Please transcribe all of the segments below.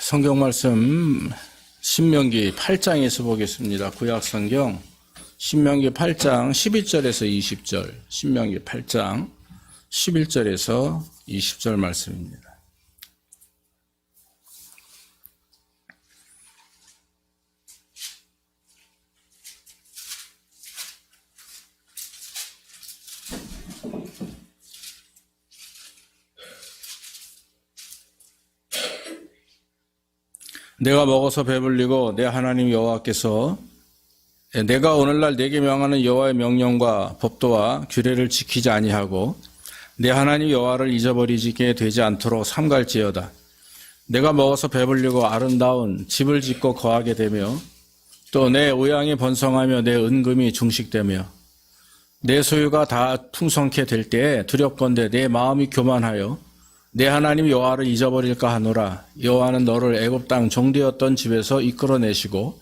성경 말씀 신명기 8장에서 보겠습니다. 구약 성경 신명기 8장 11절에서 20절. 신명기 8장 11절에서 20절 말씀입니다. 내가 먹어서 배불리고 내 하나님 여호와께서 내가 오늘날 내게 명하는 여호와의 명령과 법도와 규례를 지키지 아니하고 내 하나님 여호와를 잊어버리게 되지 않도록 삼갈지어다. 내가 먹어서 배불리고 아름다운 집을 짓고 거하게 되며 또내 의양이 번성하며 내 은금이 중식되며 내 소유가 다 풍성케 될 때에 두렵건대 내 마음이 교만하여 내 하나님 여호와를 잊어버릴까 하노라. 여호와는 너를 애굽 땅 종되었던 집에서 이끌어내시고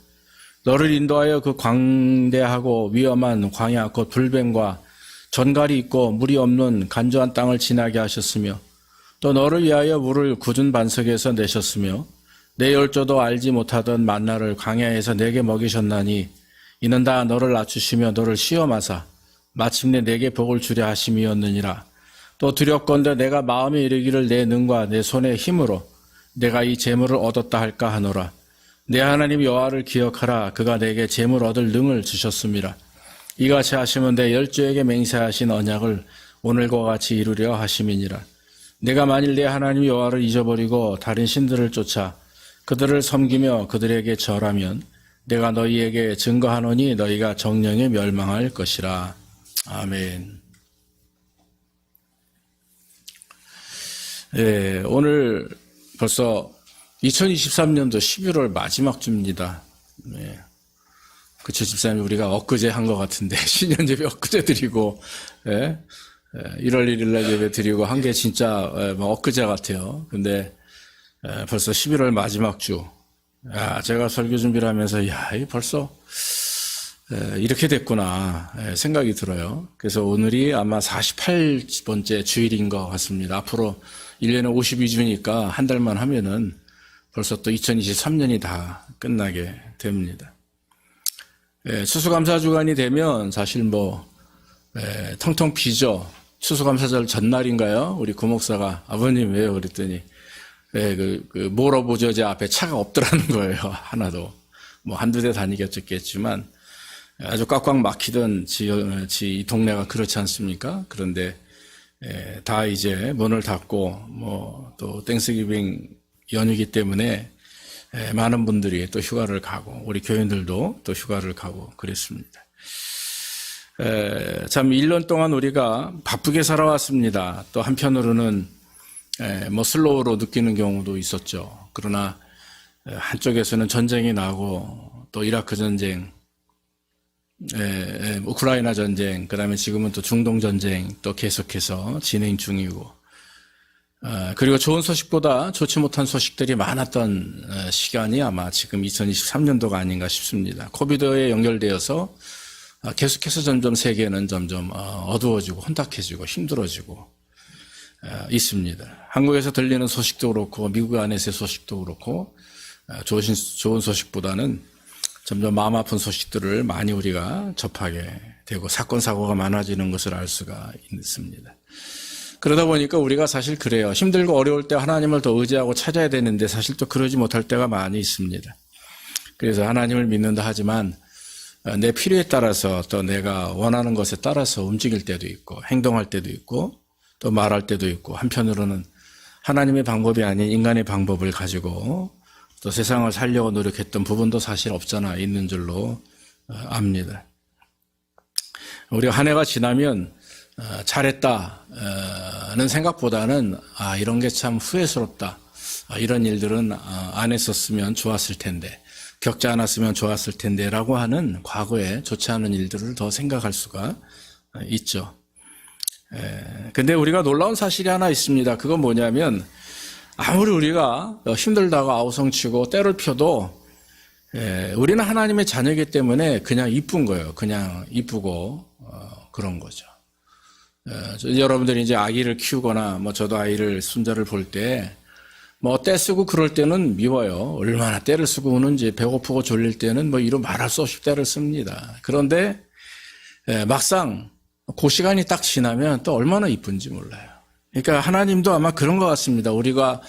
너를 인도하여 그 광대하고 위험한 광야 곧 불뱀과 전갈이 있고 물이 없는 간조한 땅을 지나게 하셨으며 또 너를 위하여 물을 굳은 반석에서 내셨으며 내 열조도 알지 못하던 만나를 광야에서 내게 먹이셨나니 이는 다 너를 낮추시며 너를 시험하사 마침내 내게 복을 주려 하심이었느니라 또 두렵건대 내가 마음에 이르기를 내 능과 내 손의 힘으로 내가 이 재물을 얻었다 할까 하노라. 내 하나님 여호와를 기억하라. 그가 내게 재물 얻을 능을 주셨습니다. 이같이 하시면 내 열조에게 맹세하신 언약을 오늘과 같이 이루려 하심이니라. 내가 만일 내 하나님 여호와를 잊어버리고 다른 신들을 쫓아 그들을 섬기며 그들에게 절하면 내가 너희에게 증거하노니 너희가 정령에 멸망할 것이라. 아멘. 예, 오늘 벌써 2023년도 11월 마지막 주입니다. 예. 그쵸, 집사님, 우리가 엊그제 한 것 같은데, 신년 예배 엊그제 드리고, 예. 예, 1월 1일 날 예배 드리고 한 게 진짜, 예, 뭐 엊그제 같아요. 근데, 예, 벌써 11월 마지막 주. 야, 제가 설교 준비를 하면서, 야, 이 벌써, 예, 이렇게 됐구나, 예, 생각이 들어요. 그래서 오늘이 아마 48번째 주일인 것 같습니다. 앞으로 1년에 52주니까 한 달만 하면은 벌써 또 2023년이 다 끝나게 됩니다. 예, 추수감사 주간이 되면 사실 뭐 예, 텅텅 비죠. 추수감사절 전날인가요? 우리 구목사가 아버님 왜요? 그랬더니 예, 그, 그 모로보저제 앞에 차가 없더라는 거예요. 하나도 뭐 한두 대 다니겠겠지만 아주 꽉꽉 막히던 지, 지 동네가 그렇지 않습니까? 그런데 예, 다 이제 문을 닫고 뭐 또 땡스기빙 연휴기 때문에 예, 많은 분들이 또 휴가를 가고 우리 교인들도 또 휴가를 가고 그랬습니다. 에, 참 1년 동안 우리가 바쁘게 살아왔습니다. 또 한편으로는 에, 뭐 슬로우로 느끼는 경우도 있었죠. 그러나 에, 한쪽에서는 전쟁이 나고 또 이라크 전쟁, 에, 에, 우크라이나 전쟁, 그 다음에 지금은 또 중동 전쟁 또 계속해서 진행 중이고, 어, 그리고 좋은 소식보다 좋지 못한 소식들이 많았던 어, 시간이 아마 지금 2023년도가 아닌가 싶습니다. 코비드에 연결되어서 어, 계속해서 점점 세계는 점점 어, 어두워지고 혼탁해지고 힘들어지고 어, 있습니다. 한국에서 들리는 소식도 그렇고 미국 안에서의 소식도 그렇고 어, 좋은, 좋은 소식보다는 점점 마음 아픈 소식들을 많이 우리가 접하게 되고 사건 사고가 많아지는 것을 알 수가 있습니다. 그러다 보니까 우리가 사실 그래요. 힘들고 어려울 때 하나님을 더 의지하고 찾아야 되는데 사실 또 그러지 못할 때가 많이 있습니다. 그래서 하나님을 믿는다 하지만 어, 내 필요에 따라서 또 내가 원하는 것에 따라서 움직일 때도 있고 행동할 때도 있고 또 말할 때도 있고 한편으로는 하나님의 방법이 아닌 인간의 방법을 가지고 또 세상을 살려고 노력했던 부분도 사실 없잖아 있는 줄로 어, 압니다. 우리가 한 해가 지나면 어, 잘했다는 생각보다는 아 이런 게 참 후회스럽다. 아, 이런 일들은 안 했었으면 좋았을 텐데 겪지 않았으면 좋았을 텐데라고 하는 과거에 좋지 않은 일들을 더 생각할 수가 있죠. 근데 우리가 놀라운 사실이 하나 있습니다. 그건 뭐냐면 아무리 우리가 힘들다고 아우성치고 때를 펴도 우리는 하나님의 자녀이기 때문에 그냥 이쁜 거예요. 그냥 이쁘고 어, 그런 거죠. 여러분들이 이제 아기를 키우거나 뭐 저도 아이를 손자를 볼 때뭐 떼쓰고 그럴 때는 미워요. 얼마나 때를 쓰고 우는지 배고프고 졸릴 때는 뭐 이루 말할 수 없이 때를 씁니다. 그런데 예, 막상 그 시간이 딱 지나면 또 얼마나 이쁜지 몰라요. 그러니까 하나님도 아마 그런 것 같습니다. 우리가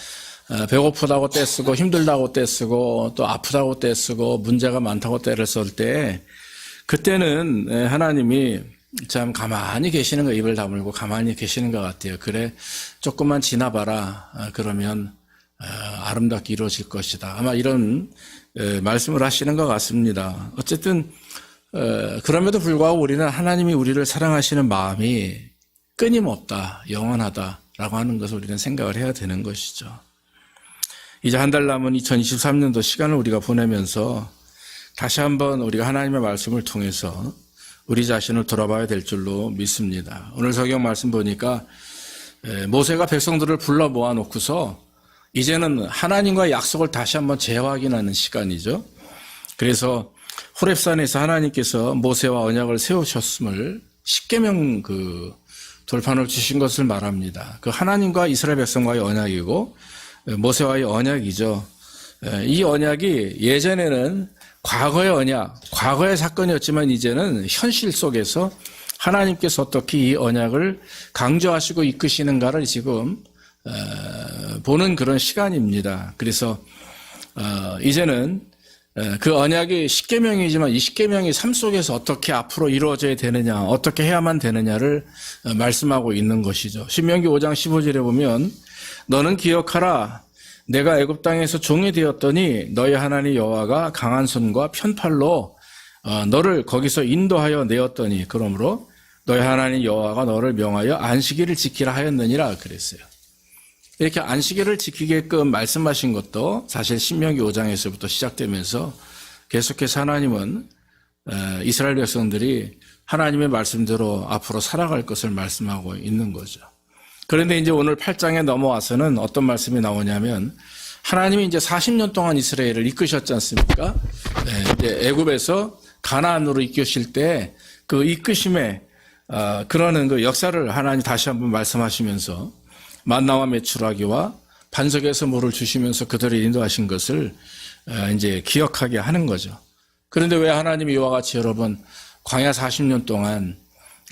어, 배고프다고 떼쓰고 힘들다고 떼쓰고 또 아프다고 떼쓰고 문제가 많다고 때를 쓸 때 그때는 예, 하나님이 참 가만히 계시는 거 입을 다물고 가만히 계시는 것 같아요. 그래 조금만 지나봐라. 아, 그러면 어, 아름답게 이루어질 것이다. 아마 이런 에, 말씀을 하시는 것 같습니다. 어쨌든 어, 그럼에도 불구하고 우리는 하나님이 우리를 사랑하시는 마음이 끊임없다, 영원하다라고 하는 것을 우리는 생각을 해야 되는 것이죠. 이제 한 달 남은 2023년도 시간을 우리가 보내면서 다시 한번 우리가 하나님의 말씀을 통해서 우리 자신을 돌아봐야 될 줄로 믿습니다. 오늘 성경 말씀 보니까 에, 모세가 백성들을 불러 모아놓고서 이제는 하나님과 약속을 다시 한번 재확인하는 시간이죠. 그래서 호렙산에서 하나님께서 모세와 언약을 세우셨음을 십계명 그 돌판을 주신 것을 말합니다. 그 하나님과 이스라엘 백성과의 언약이고 모세와의 언약이죠. 이 언약이 예전에는 과거의 언약, 과거의 사건이었지만 이제는 현실 속에서 하나님께서 어떻게 이 언약을 강조하시고 이끄시는가를 지금 어, 보는 그런 시간입니다. 그래서 어, 이제는 어, 그 언약이 십계명이지만 이 십계명이 삶 속에서 어떻게 앞으로 이루어져야 되느냐, 어떻게 해야만 되느냐를 어, 말씀하고 있는 것이죠. 신명기 5장 15절에 보면 너는 기억하라 내가 애굽 땅에서 종이 되었더니 너희 하나님 여호와가 강한 손과 편팔로 어, 너를 거기서 인도하여 내었더니 그러므로 너희 하나님 여호와가 너를 명하여 안식일을 지키라 하였느니라 그랬어요. 이렇게 안식일을 지키게끔 말씀하신 것도 사실 신명기 5장에서부터 시작되면서 계속해서 하나님은 어, 이스라엘 백성들이 하나님의 말씀대로 앞으로 살아갈 것을 말씀하고 있는 거죠. 그런데 이제 오늘 8장에 넘어와서는 어떤 말씀이 나오냐면 하나님이 이제 40년 동안 이스라엘을 이끄셨지 않습니까? 네, 이제 애굽에서 가나안으로 이끄실 때 그 이끄심에 어, 그러는 그 역사를 하나님 다시 한번 말씀하시면서 만나와 메추라기와 반석에서 물을 주시면서 그들을 인도하신 것을 어, 이제 기억하게 하는 거죠. 그런데 왜 하나님이 이와 같이 여러분 광야 40년 동안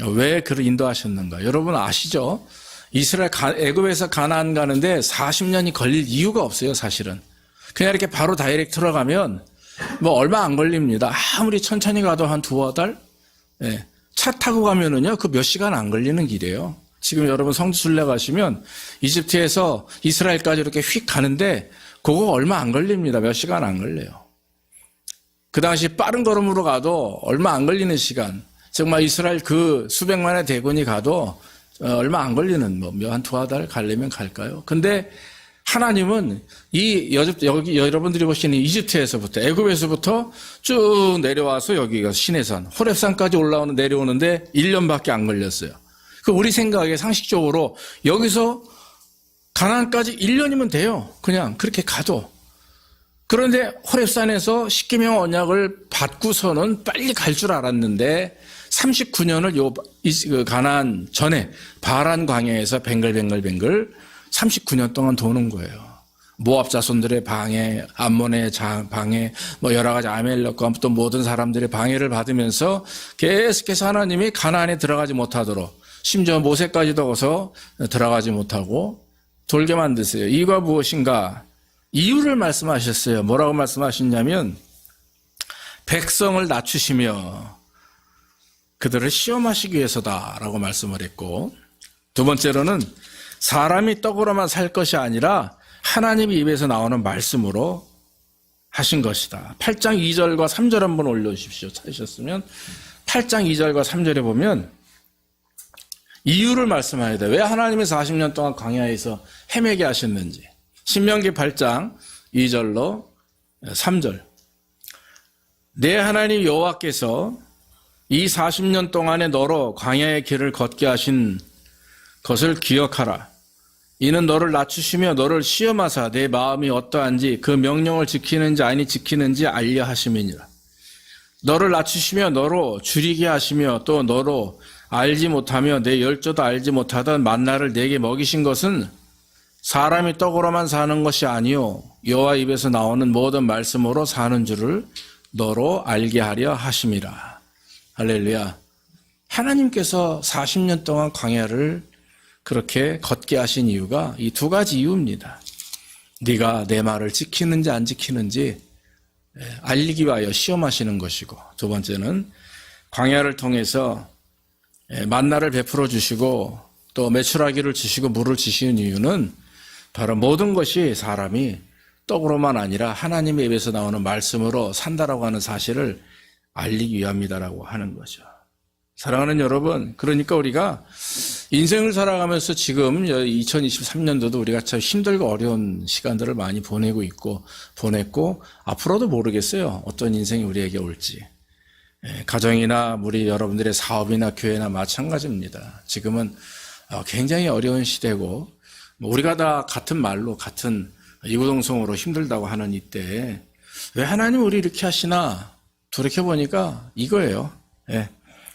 왜 그를 인도하셨는가? 여러분 아시죠? 이스라엘 가- 애굽에서 가나안 가는데 40년이 걸릴 이유가 없어요, 사실은. 그냥 이렇게 바로 다이렉트 들어가면 뭐 얼마 안 걸립니다. 아무리 천천히 가도 한 두어 달? 예. 차 타고 가면은요, 그 몇 시간 안 걸리는 길이에요. 지금 여러분 성지순례 가시면 이집트에서 이스라엘까지 이렇게 휙 가는데 그거 얼마 안 걸립니다. 몇 시간 안 걸려요. 그 당시 빠른 걸음으로 가도 얼마 안 걸리는 시간. 정말 이스라엘 그 수백만의 대군이 가도 어, 얼마 안 걸리는 뭐한 두어 달 가려면 갈까요? 근데 하나님은 이 여집 여기 여러분들이 보시는 이집트에서부터 애굽에서부터 쭉 내려와서 여기가 시내산 호렙산까지 올라오는 내려오는데 1년밖에 안 걸렸어요. 그 우리 생각에 상식적으로 여기서 가나안까지 1년이면 돼요. 그냥 그렇게 가도. 그런데 호렙산에서 십계명 언약을 받고서는 빨리 갈 줄 알았는데 39년을 요 이- 그 가나안 전에 바란 광야에서 뱅글뱅글뱅글 39년 동안 도는 거예요. 모압 자손들의 방해, 암몬의 자- 방해, 뭐 여러 가지 아멜렉과 또 모든 사람들의 방해를 받으면서 계속해서 하나님이 가나안에 들어가지 못하도록 심지어 모세까지도 어서 들어가지 못하고 돌게 만드세요. 이유가 무엇인가? 이유를 말씀하셨어요. 뭐라고 말씀하셨냐면 백성을 낮추시며 그들을 시험하시기 위해서다라고 말씀을 했고 두 번째로는 사람이 떡으로만 살 것이 아니라 하나님 입에서 나오는 말씀으로 하신 것이다. 8장 2절과 3절 한번 올려주십시오. 찾으셨으면 8장 2절과 3절에 보면 이유를 말씀해야 돼. 왜 하나님이 40년 동안 광야에서 헤매게 하셨는지. 신명기 8장 2절로 3절. 내 하나님 여호와께서 이 40년 동안에 너로 광야의 길을 걷게 하신 것을 기억하라. 이는 너를 낮추시며 너를 시험하사 내 마음이 어떠한지 그 명령을 지키는지 아니 지키는지 알려 하심이니라. 너를 낮추시며 너로 줄이게 하시며 또 너로 알지 못하며 내 열조도 알지 못하던 만나를 내게 먹이신 것은 사람이 떡으로만 사는 것이 아니요 여호와 입에서 나오는 모든 말씀으로 사는 줄을 너로 알게 하려 하심이라. 할렐루야. 하나님께서 40년 동안 광야를 그렇게 걷게 하신 이유가 이 두 가지 이유입니다. 네가 내 말을 지키는지 안 지키는지 예, 알리기 위하여 시험하시는 것이고 두 번째는 광야를 통해서 예, 만나를 베풀어 주시고 또 매출하기를 주시고 물을 주시는 이유는 바로 모든 것이 사람이 떡으로만 아니라 하나님의 입에서 나오는 말씀으로 산다라고 하는 사실을 알리기 위함이다라고 하는 거죠. 사랑하는 여러분, 그러니까 우리가 인생을 살아가면서 지금 2023년도도 우리가 참 힘들고 어려운 시간들을 많이 보내고 있고, 보냈고, 앞으로도 모르겠어요. 어떤 인생이 우리에게 올지. 예, 가정이나 우리 여러분들의 사업이나 교회나 마찬가지입니다. 지금은 어, 굉장히 어려운 시대고, 뭐 우리가 다 같은 말로, 같은 이구동성으로 힘들다고 하는 이때에 왜 하나님 우리 이렇게 하시나 돌이켜 보니까 이거예요. 예.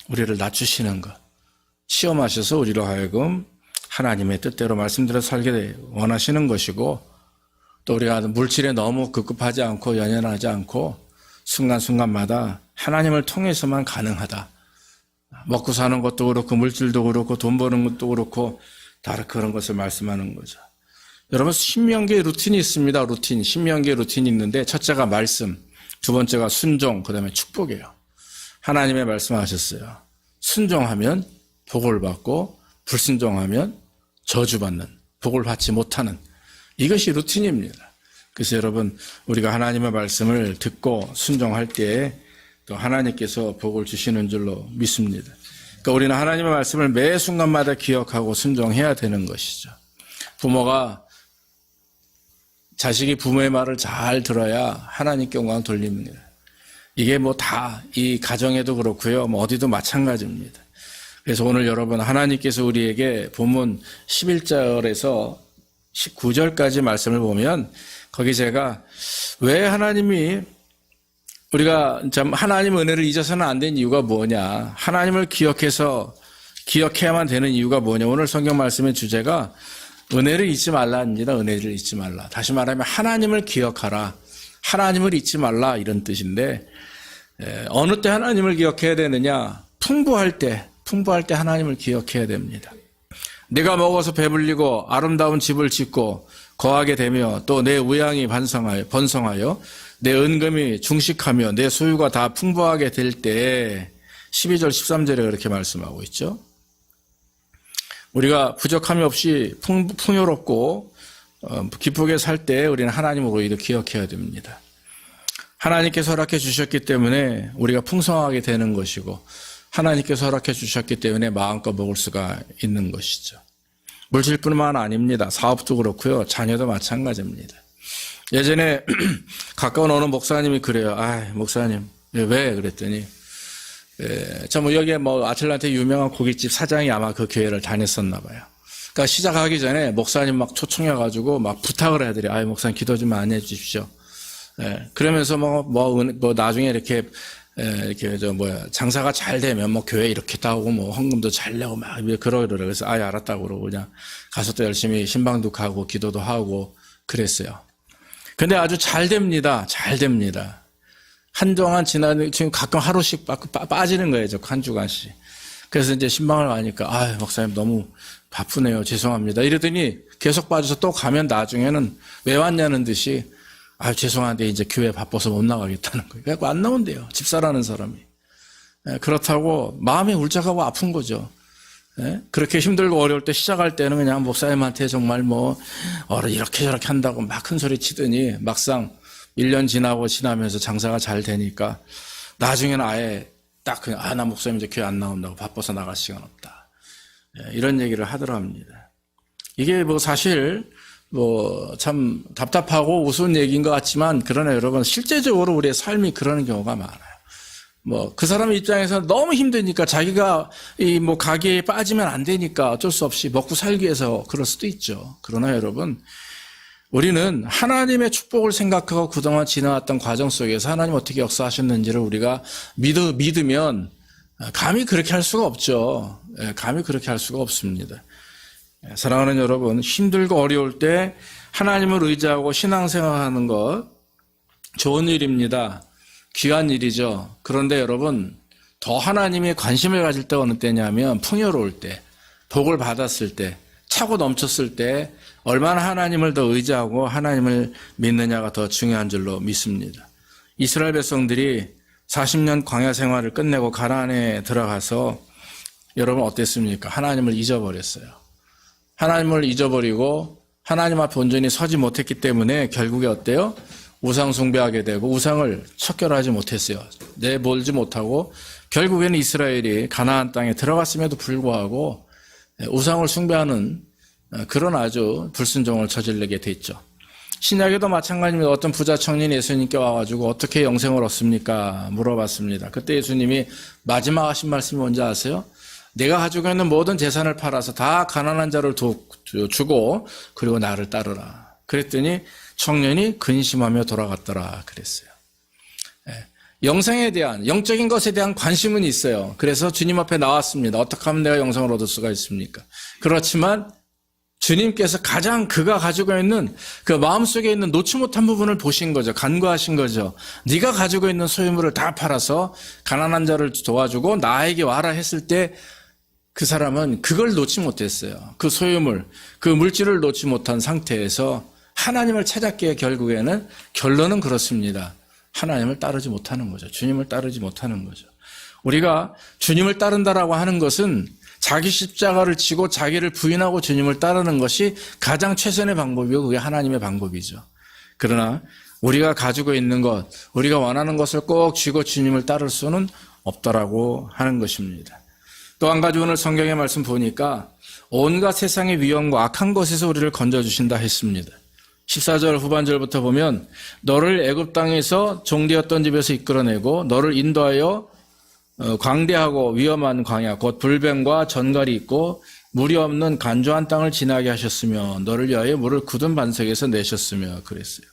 우리를 낮추시는 것. 시험하셔서 우리로 하여금 하나님의 뜻대로 말씀대로 살게 원하시는 것이고 또 우리가 물질에 너무 급급하지 않고 연연하지 않고 순간순간마다 하나님을 통해서만 가능하다. 먹고 사는 것도 그렇고 물질도 그렇고 돈 버는 것도 그렇고 다 그런 것을 말씀하는 거죠. 여러분 신명기의 루틴이 있습니다. 루틴 신명기의 루틴이 있는데 첫째가 말씀, 두 번째가 순종, 그다음에 축복이에요. 하나님의 말씀하셨어요. 순종하면 복을 받고 불순종하면 저주받는 복을 받지 못하는 이것이 루틴입니다. 그래서 여러분 우리가 하나님의 말씀을 듣고 순종할 때에 또 하나님께서 복을 주시는 줄로 믿습니다. 그러니까 우리는 하나님의 말씀을 매 순간마다 기억하고 순종해야 되는 것이죠. 부모가 자식이 부모의 말을 잘 들어야 하나님께 영광 돌립니다. 이게 뭐 다 이 가정에도 그렇고요. 뭐 어디도 마찬가지입니다. 그래서 오늘 여러분 하나님께서 우리에게 본문 11절에서 19절까지 말씀을 보면 거기 제가 왜 하나님이 우리가 참 하나님 은혜를 잊어서는 안 된 이유가 뭐냐? 하나님을 기억해서 기억해야만 되는 이유가 뭐냐? 오늘 성경 말씀의 주제가 은혜를 잊지 말라입니다. 은혜를 잊지 말라. 다시 말하면 하나님을 기억하라. 하나님을 잊지 말라 이런 뜻인데 에, 어느 때 하나님을 기억해야 되느냐? 풍부할 때, 풍부할 때 하나님을 기억해야 됩니다. 내가 먹어서 배불리고 아름다운 집을 짓고 거하게 되며 또 내 우양이 반성하여 번성하여 내 은금이 중식하며 내 소유가 다 풍부하게 될 때 12절 13절에 그렇게 말씀하고 있죠. 우리가 부족함이 없이 풍, 풍요롭고 어, 기쁘게 살 때 우리는 하나님을 오히려 기억해야 됩니다. 하나님께서 허락해 주셨기 때문에 우리가 풍성하게 되는 것이고 하나님께서 허락해 주셨기 때문에 마음껏 먹을 수가 있는 것이죠. 물질뿐만 아닙니다. 사업도 그렇고요. 자녀도 마찬가지입니다. 예전에 가까운 어느 목사님이 그래요. 아, 목사님 왜 그랬더니 예, 저뭐 여기에 뭐 아틀란타 유명한 고깃집 사장이 아마 그 교회를 다녔었나 봐요. 그러니까 시작하기 전에 목사님 막 초청해가지고 막 부탁을 돼요. 아, 목사님 기도 좀 많이 해주십시오. 예, 그러면서 뭐, 뭐, 뭐, 나중에 이렇게, 예, 이렇게, 저, 뭐야, 장사가 잘 되면 뭐, 교회 이렇게 따오고 뭐, 헌금도 잘 내고 막, 그러더라고요. 그래서, 아예 알았다고 그러고, 그냥 가서 또 열심히 신방도 가고, 기도도 하고, 그랬어요. 근데 아주 잘 됩니다. 잘 됩니다. 한동안 지나는, 지금 가끔 하루씩 빠, 빠, 빠 지는 거예요. 한 주간씩. 그래서 이제 신방을 가니까, 아 목사님 너무 바쁘네요. 죄송합니다. 이러더니 계속 빠져서 또 가면 나중에는 왜 왔냐는 듯이 아, 죄송한데 이제 교회 바빠서 못 나가겠다는 거예요. 그래갖고 안 나온대요. 집사라는 사람이. 예, 그렇다고 마음이 울적하고 아픈 거죠. 예? 그렇게 힘들고 어려울 때 시작할 때는 그냥 목사님한테 정말 뭐, 어, 이렇게 저렇게 한다고 막 큰 소리 치더니 막상 1년 지나고 지나면서 장사가 잘 되니까 나중에는 아예 딱 그냥, 아, 나 목사님 이제 교회 안 나온다고 바빠서 나갈 시간 없다. 예, 이런 얘기를 하더랍니다. 이게 뭐 사실 뭐 참 답답하고 우스운 얘기인 것 같지만 그러나 여러분 실제적으로 우리의 삶이 그러는 경우가 많아요. 뭐 그 사람 입장에서 너무 힘드니까 자기가 이 뭐 가게에 빠지면 안 되니까 어쩔 수 없이 먹고 살기 위해서 그럴 수도 있죠. 그러나 여러분 우리는 하나님의 축복을 생각하고 그동안 지나왔던 과정 속에서 하나님 어떻게 역사하셨는지를 우리가 믿으, 믿으면 감히 그렇게 할 수가 없죠. 예, 감히 그렇게 할 수가 없습니다. 예, 사랑하는 여러분, 힘들고 어려울 때 하나님을 의지하고 신앙생활하는 것 좋은 일입니다. 귀한 일이죠. 그런데 여러분, 더 하나님이 관심을 가질 때가 어느 때냐면 풍요로울 때, 복을 받았을 때, 차고 넘쳤을 때 얼마나 하나님을 더 의지하고 하나님을 믿느냐가 더 중요한 줄로 믿습니다. 이스라엘 백성들이 40년 광야 생활을 끝내고 가나안에 들어가서 여러분 어땠습니까? 하나님을 잊어버렸어요. 하나님을 잊어버리고 하나님 앞에 온전히 서지 못했기 때문에 결국에 어때요? 우상 숭배하게 되고 우상을 척결하지 못했어요. 내몰지 못하고 결국에는 이스라엘이 가나안 땅에 들어갔음에도 불구하고 우상을 숭배하는 그런 아주 불순종을 저지르게 됐죠. 신약에도 마찬가지입니다. 어떤 부자 청년이 예수님께 와가지고 어떻게 영생을 얻습니까? 물어봤습니다. 그때 예수님이 마지막 하신 말씀이 뭔지 아세요? 내가 가지고 있는 모든 재산을 팔아서 다 가난한 자를 도, 주고 그리고 나를 따르라. 그랬더니 청년이 근심하며 돌아갔더라 그랬어요. 예. 영생에 대한 영적인 것에 대한 관심은 있어요. 그래서 주님 앞에 나왔습니다. 어떻게 하면 내가 영생을 얻을 수가 있습니까? 그렇지만 주님께서 가장 그가 가지고 있는 그 마음속에 있는 놓지 못한 부분을 보신 거죠. 간과하신 거죠. 네가 가지고 있는 소유물을 다 팔아서 가난한 자를 도와주고 나에게 와라 했을 때 그 사람은 그걸 놓지 못했어요. 그 소유물, 그 물질을 놓지 못한 상태에서 하나님을 찾았기에 결국에는 결론은 그렇습니다. 하나님을 따르지 못하는 거죠. 주님을 따르지 못하는 거죠. 우리가 주님을 따른다라고 하는 것은 자기 십자가를 지고 자기를 부인하고 주님을 따르는 것이 가장 최선의 방법이고 그게 하나님의 방법이죠. 그러나 우리가 가지고 있는 것, 우리가 원하는 것을 꼭 쥐고 주님을 따를 수는 없다라고 하는 것입니다. 또 한 가지 오늘 성경의 말씀 보니까 온갖 세상의 위험과 악한 것에서 우리를 건져주신다 했습니다. 14절 후반절부터 보면 너를 애굽 땅에서 종되었던 집에서 이끌어내고 너를 인도하여 어, 광대하고 위험한 광야 곧 불뱀과 전갈이 있고 물이 없는 간조한 땅을 지나게 하셨으며 너를 위하여 물을 굳은 반석에서 내셨으며 그랬어요.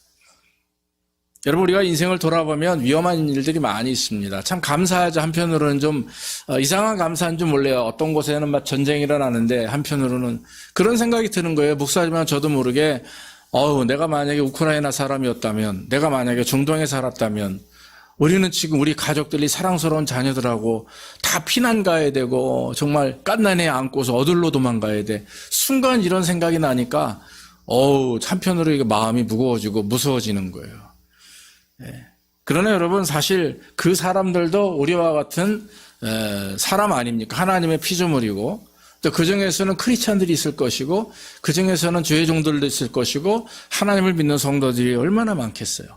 여러분 우리가 인생을 돌아보면 위험한 일들이 많이 있습니다. 참 감사하죠. 한편으로는 좀 어, 이상한 감사한 줄 몰라요. 어떤 곳에는 막 전쟁이 일어나는데 한편으로는 그런 생각이 드는 거예요. 목사지만 저도 모르게 어우 내가 만약에 우크라이나 사람이었다면 내가 만약에 중동에 살았다면 우리는 지금 우리 가족들이 사랑스러운 자녀들하고 다 피난 가야 되고 정말 깐난에 안고서 어들로 도망가야 돼. 순간 이런 생각이 나니까 어우 한편으로 이게 마음이 무거워지고 무서워지는 거예요. 예. 그러나 여러분 사실 그 사람들도 우리와 같은 사람 아닙니까? 하나님의 피조물이고 또 그 중에서는 크리스찬들이 있을 것이고 그 중에서는 죄의 종들도 있을 것이고 하나님을 믿는 성도들이 얼마나 많겠어요.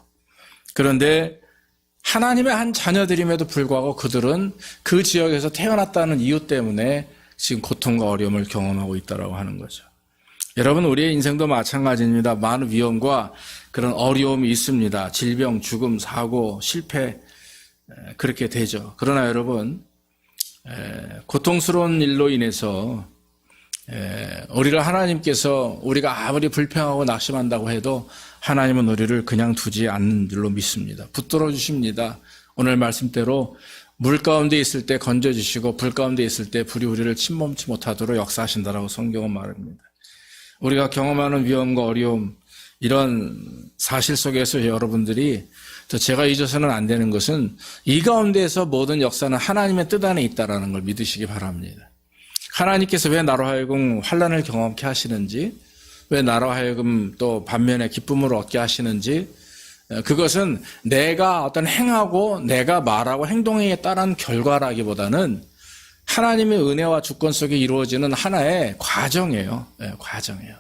그런데 하나님의 한 자녀들임에도 불구하고 그들은 그 지역에서 태어났다는 이유 때문에 지금 고통과 어려움을 경험하고 있다고 하는 거죠. 여러분, 우리의 인생도 마찬가지입니다. 많은 위험과 그런 어려움이 있습니다. 질병, 죽음, 사고, 실패, 그렇게 되죠. 그러나 여러분, 고통스러운 일로 인해서 우리를 하나님께서 우리가 아무리 불평하고 낙심한다고 해도 하나님은 우리를 그냥 두지 않는 줄로 믿습니다. 붙들어 주십니다. 오늘 말씀대로 물 가운데 있을 때 건져 주시고 불 가운데 있을 때 불이 우리를 침범치 못하도록 역사하신다라고 성경은 말합니다. 우리가 경험하는 위험과 어려움 이런 사실 속에서 여러분들이 또 제가 잊어서는 안 되는 것은 이 가운데에서 모든 역사는 하나님의 뜻 안에 있다라는 걸 믿으시기 바랍니다. 하나님께서 왜 나로 하여금 환란을 경험케 하시는지, 왜 나로 하여금 또 반면에 기쁨을 얻게 하시는지, 그것은 내가 어떤 행하고 내가 말하고 행동에 따른 결과라기보다는 하나님의 은혜와 주권 속에 이루어지는 하나의 과정이에요. 네, 과정이에요.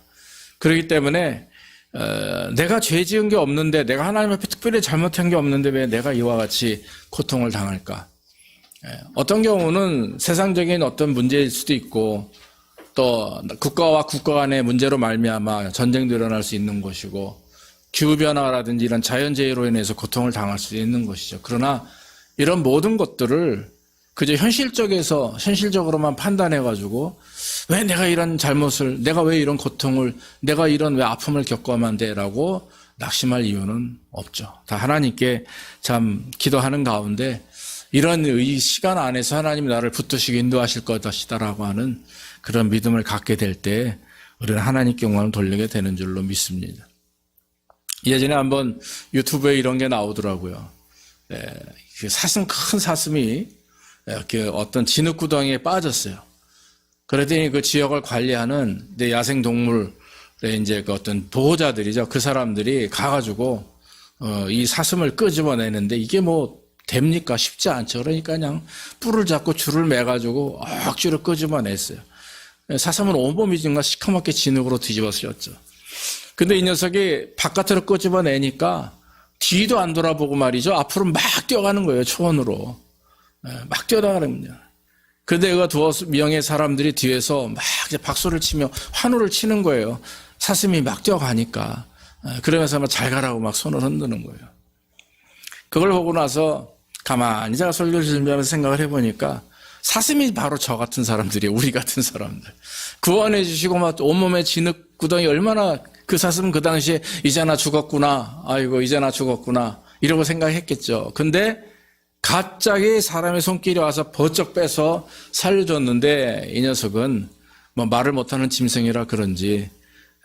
그렇기 때문에 어, 내가 죄 지은 게 없는데 내가 하나님 앞에 특별히 잘못한 게 없는데 왜 내가 이와 같이 고통을 당할까? 예, 어떤 경우는 세상적인 어떤 문제일 수도 있고 또 국가와 국가 간의 문제로 말미암아 전쟁도 일어날 수 있는 것이고 기후 변화라든지 이런 자연재해로 인해서 고통을 당할 수 있는 것이죠. 그러나 이런 모든 것들을 그저 현실적에서 현실적으로만 판단해 가지고 왜 내가 이런 잘못을 내가 왜 이런 고통을 내가 이런 왜 아픔을 겪어야만 돼라고 낙심할 이유는 없죠. 다 하나님께 참 기도하는 가운데 이런 이 시간 안에서 하나님이 나를 붙드시고 인도하실 것이다라고 하는 그런 믿음을 갖게 될 때 우리는 하나님께 영광을 돌리게 되는 줄로 믿습니다. 예전에 한번 유튜브에 이런 게 나오더라고요. 예, 그 사슴 큰 사슴이 이렇게 어떤 진흙구덩이에 빠졌어요. 그랬더니 그 지역을 관리하는 내 야생 동물의 이제 그 어떤 보호자들이죠. 그 사람들이 가가지고 어, 이 사슴을 끄집어내는데 이게 뭐 됩니까? 쉽지 않죠. 그러니까 그냥 뿔을 잡고 줄을 매가지고 억지로 끄집어냈어요. 사슴은 온몸이 정말 시커멓게 진흙으로 뒤집어 쓰였죠. 근데 이 녀석이 바깥으로 끄집어내니까 뒤도 안 돌아보고 말이죠. 앞으로 막 뛰어가는 거예요. 초원으로. 예, 막 뛰어나가는군요. 근데 그가 두어 명의 사람들이 뒤에서 막 박수를 치며 환호를 치는 거예요. 사슴이 막 뛰어가니까. 예, 그러면서 막잘 가라고 막 손을 흔드는 거예요. 그걸 보고 나서 가만히 제가 설교를 준비하면서 생각을 해보니까 사슴이 바로 저 같은 사람들이에요. 우리 같은 사람들. 구원해 주시고 막 온몸에 진흙 구덩이 얼마나 그 사슴은 그 당시에 이제 나 죽었구나. 아이고 이제 나 죽었구나. 이러고 생각했겠죠. 근데 갑자기 사람의 손길이 와서 버쩍 빼서 살려줬는데 이 녀석은 뭐 말을 못하는 짐승이라 그런지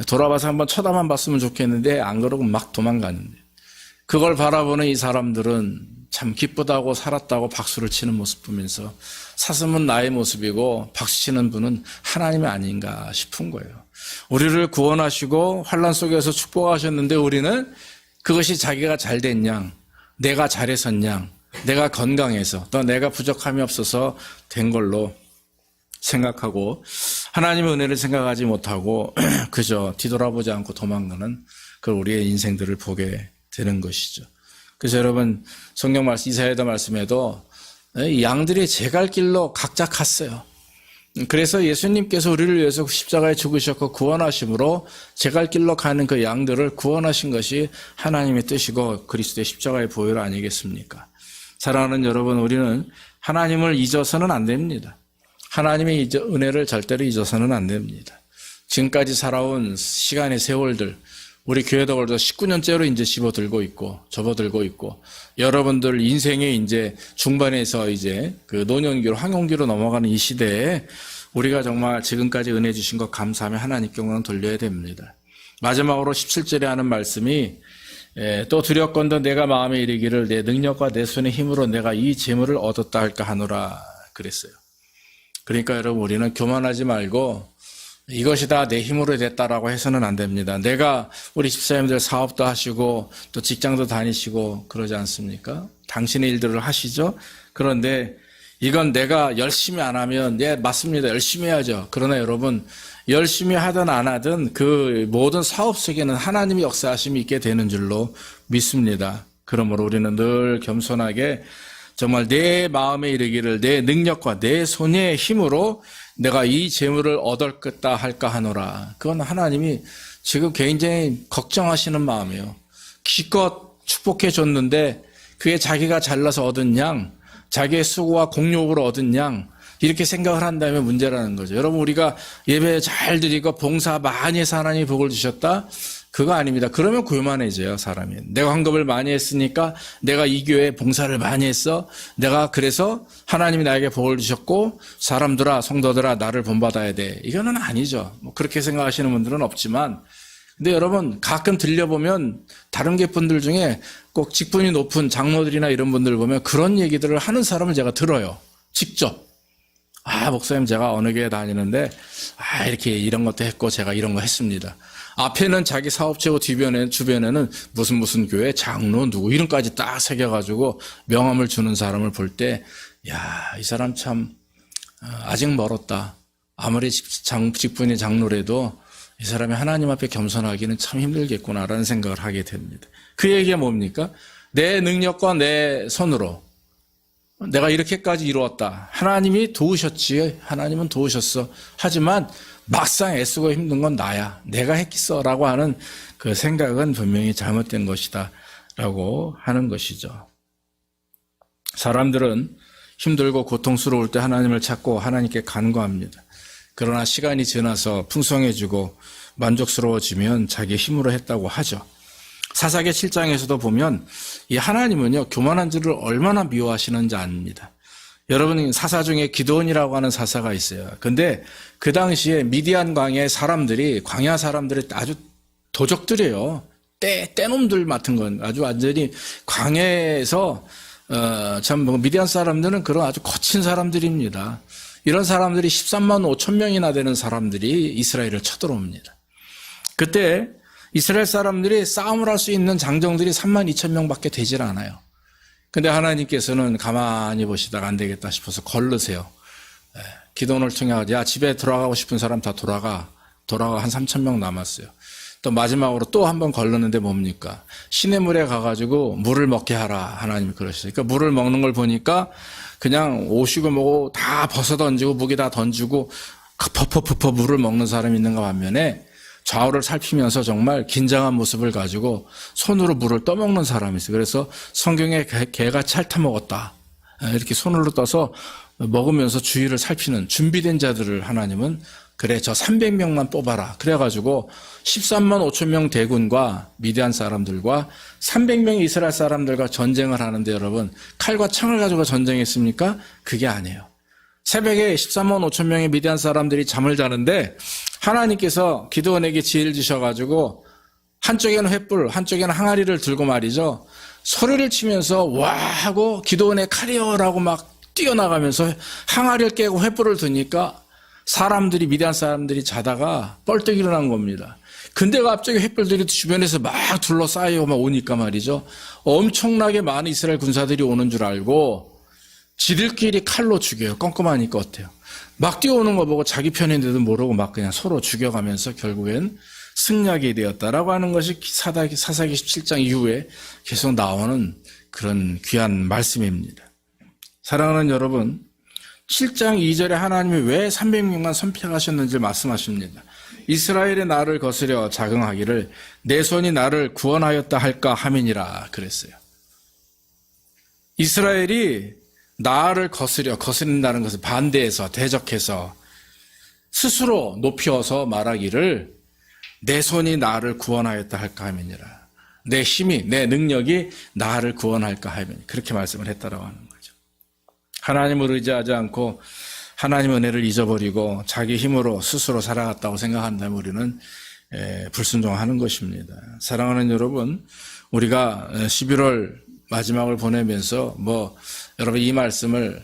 돌아봐서 한번 쳐다만 봤으면 좋겠는데 안 그러고 막 도망가는데 그걸 바라보는 이 사람들은 참 기쁘다고 살았다고 박수를 치는 모습 보면서 사슴은 나의 모습이고 박수 치는 분은 하나님이 아닌가 싶은 거예요. 우리를 구원하시고 환란 속에서 축복하셨는데 우리는 그것이 자기가 잘된 양, 내가 양, 내가 건강해서 또 내가 부족함이 없어서 된 걸로 생각하고 하나님의 은혜를 생각하지 못하고 그저 뒤돌아보지 않고 도망가는 그 우리의 인생들을 보게 되는 것이죠. 그래서 여러분 성경 말씀 이사야다 말씀에도 이 양들이 제 갈 길로 각자 갔어요. 그래서 예수님께서 우리를 위해서 십자가에 죽으셨고 구원하심으로 제 갈 길로 가는 그 양들을 구원하신 것이 하나님의 뜻이고 그리스도의 십자가의 보혈 아니겠습니까? 사랑하는 여러분, 우리는 하나님을 잊어서는 안 됩니다. 하나님의 은혜를 절대로 잊어서는 안 됩니다. 지금까지 살아온 시간의 세월들, 우리 교회도 벌써 19년째로 이제 집어들고 있고, 접어들고 있고, 여러분들 인생의 이제 중반에서 이제 그 노년기로, 황혼기로 넘어가는 이 시대에 우리가 정말 지금까지 은혜 주신 것 감사하며 하나님께 영광 돌려야 됩니다. 마지막으로 17절에 하는 말씀이 예, 또 두렵건도 내가 마음에 이르기를 내 능력과 내 손의 힘으로 내가 이 재물을 얻었다 할까 하노라 그랬어요. 그러니까 여러분 우리는 교만하지 말고 이것이 다 내 힘으로 됐다라고 해서는 안 됩니다. 내가 우리 집사님들 사업도 하시고 또 직장도 다니시고 그러지 않습니까? 당신의 일들을 하시죠. 그런데 이건 내가 열심히 안 하면 예 맞습니다. 열심히 해야죠. 그러나 여러분 열심히 하든 안 하든 그 모든 사업 속에는 하나님의 역사하심이 있게 되는 줄로 믿습니다. 그러므로 우리는 늘 겸손하게 정말 내 마음에 이르기를 내 능력과 내 손의 힘으로 내가 이 재물을 얻었겠다 할까 하노라. 그건 하나님이 지금 굉장히 걱정하시는 마음이에요. 기껏 축복해 줬는데 그게 자기가 잘나서 얻은 양, 자기의 수고와 공력으로 얻은 양, 이렇게 생각을 한다면 문제라는 거죠. 여러분, 우리가 예배 잘 드리고 봉사 많이 해서 하나님이 복을 주셨다? 그거 아닙니다. 그러면 교만해져요, 사람이. 내가 환급을 많이 했으니까 내가 이 교회에 봉사를 많이 했어. 내가 그래서 하나님이 나에게 복을 주셨고 사람들아, 성도들아, 나를 본받아야 돼. 이거는 아니죠. 뭐 그렇게 생각하시는 분들은 없지만 근데 여러분 가끔 들려보면 다른 계분들 중에 꼭 직분이 높은 장로들이나 이런 분들 보면 그런 얘기들을 하는 사람을 제가 들어요. 직접. 아, 목사님 제가 어느 교회 다니는데 아, 이렇게 이런 것도 했고 제가 이런 거 했습니다. 앞에는 자기 사업체고 뒤변에 주변에는 무슨 무슨 교회 장로 누구 이름까지 딱 새겨 가지고 명함을 주는 사람을 볼 때 야, 이 사람 참 어, 아직 멀었다. 아무리 직- 장- 직분이 장로라도 이 사람이 하나님 앞에 겸손하기는 참 힘들겠구나라는 생각을 하게 됩니다. 그 얘기가 뭡니까? 내 능력과 내 손으로 내가 이렇게까지 이루었다. 하나님이 도우셨지. 하나님은 도우셨어. 하지만 막상 애쓰고 힘든 건 나야. 내가 했겠어. 라고 하는 그 생각은 분명히 잘못된 것이다. 라고 하는 것이죠. 사람들은 힘들고 고통스러울 때 하나님을 찾고 하나님께 간구합니다. 그러나 시간이 지나서 풍성해지고 만족스러워지면 자기 힘으로 했다고 하죠. 사사계 7장에서도 보면 이 하나님은요 교만한 자를 얼마나 미워하시는지 압니다. 여러분 사사 중에 기도원이라고 하는 사사가 있어요. 근데 그 당시에 미디안 광야의 사람들이 광야 사람들이 아주 도적들이에요. 때 떼놈들 같은 건 아주 완전히 광야에서 어 참 뭐 미디안 사람들은 그런 아주 거친 사람들입니다. 이런 사람들이 13만 5천 명이나 되는 사람들이 이스라엘을 쳐들어옵니다. 그때 이스라엘 사람들이 싸움을 할 수 있는 장정들이 3만 2천 명밖에 되질 않아요. 근데 하나님께서는 가만히 보시다가 안 되겠다 싶어서 걸르세요. 예, 기도원을 통해 야 집에 돌아가고 싶은 사람 다 돌아가. 돌아가 한 3천 명 남았어요. 또 마지막으로 또 한 번 걸르는데 뭡니까? 시냇 물에 가가지고 물을 먹게 하라. 하나님이 그러시죠. 그러니까 물을 먹는 걸 보니까 그냥 오시고 뭐고 다 벗어 던지고 무기 다 던지고 퍼퍼퍼퍼 물을 먹는 사람이 있는가 반면에 좌우를 살피면서 정말 긴장한 모습을 가지고 손으로 물을 떠먹는 사람이 있어요. 그래서 성경에 개- 개가 찰타 먹었다. 이렇게 손으로 떠서 먹으면서 주위를 살피는 준비된 자들을 하나님은 그래 저 300명만 뽑아라. 그래가지고 13만 5천 명 대군과 미디안 사람들과 300명의 이스라엘 사람들과 전쟁을 하는데 여러분 칼과 창을 가지고 전쟁했습니까? 그게 아니에요. 새벽에 13만 5천 명의 미디안 사람들이 잠을 자는데 하나님께서 기도원에게 지혜를 주셔가지고 한쪽에는 횃불, 한쪽에는 항아리를 들고 말이죠. 소리를 치면서 와 하고 기도원의 칼이여라고 막 뛰어나가면서 항아리를 깨고 횃불을 드니까 사람들이 미디안 사람들이 자다가 뻘떡 일어난 겁니다. 근데 갑자기 횃불들이 주변에서 막 둘러싸이고 막 오니까 말이죠. 엄청나게 많은 이스라엘 군사들이 오는 줄 알고 지들끼리 칼로 죽여요. 껌껌하니까 어때요? 막 뛰어오는 거 보고 자기 편인데도 모르고 막 그냥 서로 죽여가면서 결국엔 승리하게 되었다라고 하는 것이 사사기, 사사기 17장 이후에 계속 나오는 그런 귀한 말씀입니다. 사랑하는 여러분, 7장 2절에 하나님이 왜 300명만 선택하셨는지 말씀하십니다. 이스라엘의 나를 거스려 자긍하기를 내 손이 나를 구원하였다 할까 함이니라 그랬어요. 이스라엘이 나를 거스려 거스린다는 것을 반대해서 대적해서 스스로 높여서 말하기를 내 손이 나를 구원하였다 할까 하면이라. 내 힘이 내 능력이 나를 구원할까 하면 그렇게 말씀을 했다라고 하는 거죠. 하나님을 의지하지 않고 하나님 은혜를 잊어버리고 자기 힘으로 스스로 살아갔다고 생각한다면 우리는 에, 불순종하는 것입니다. 사랑하는 여러분, 우리가 11월 마지막을 보내면서 뭐 여러분 이 말씀을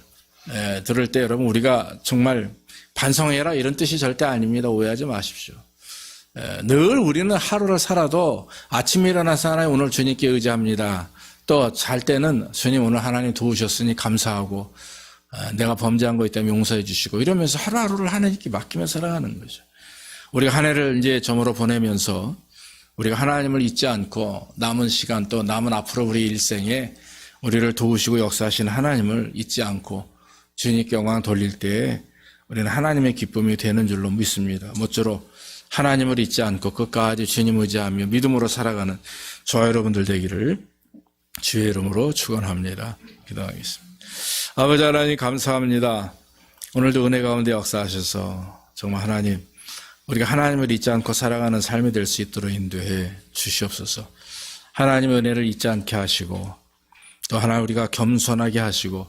에, 들을 때 여러분 우리가 정말 반성해라 이런 뜻이 절대 아닙니다. 오해하지 마십시오. 에, 늘 우리는 하루를 살아도 아침에 일어나서 하나님 오늘 주님께 의지합니다. 또 잘 때는 주님 오늘 하나님 도우셨으니 감사하고 어, 내가 범죄한 거 있다면 용서해 주시고 이러면서 하루하루를 하나님께 맡기며 살아가는 거죠. 우리가 한 해를 이제 점으로 보내면서 우리가 하나님을 잊지 않고 남은 시간 또 남은 앞으로 우리 일생에 우리를 도우시고 역사하시는 하나님을 잊지 않고 주님께 영광 돌릴 때에 우리는 하나님의 기쁨이 되는 줄로 믿습니다. 모쪼록 하나님을 잊지 않고 끝까지 주님 의지하며 믿음으로 살아가는 저와 여러분들 되기를 주의 이름으로 축원합니다. 기도하겠습니다. 아버지 하나님 감사합니다. 오늘도 은혜 가운데 역사하셔서 정말 하나님 우리가 하나님을 잊지 않고 살아가는 삶이 될 수 있도록 인도해 주시옵소서. 하나님의 은혜를 잊지 않게 하시고 또 하나 우리가 겸손하게 하시고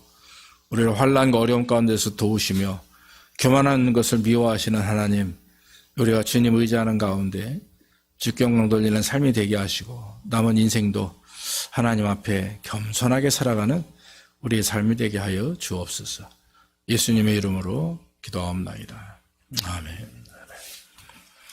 우리를 환란과 어려움 가운데서 도우시며 교만한 것을 미워하시는 하나님 우리가 주님 의지하는 가운데 주경롱 돌리는 삶이 되게 하시고 남은 인생도 하나님 앞에 겸손하게 살아가는 우리의 삶이 되게 하여 주옵소서. 예수님의 이름으로 기도하옵나이다. 아멘.